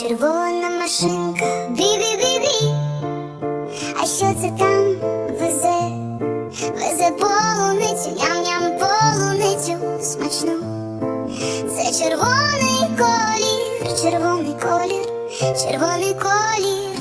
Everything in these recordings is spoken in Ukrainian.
червона машинка, бі-бі-бі-бі. А що це там везе? Везе полуницю, ням-ням полуницю смачну. Це червоний колір, червоний колір, червоний колір.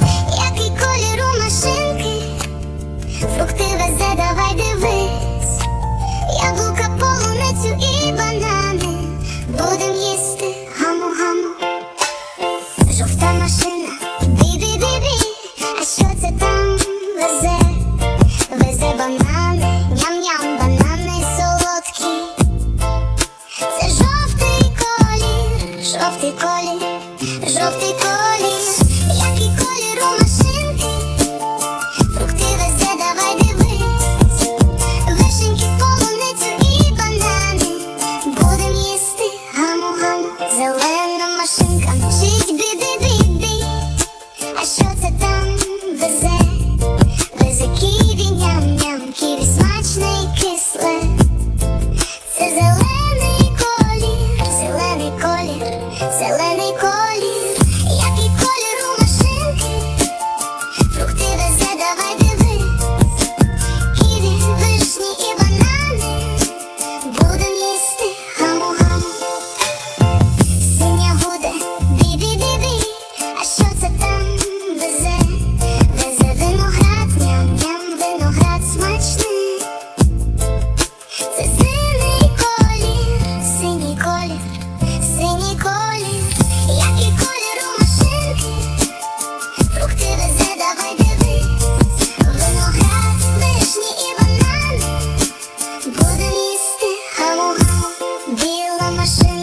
my.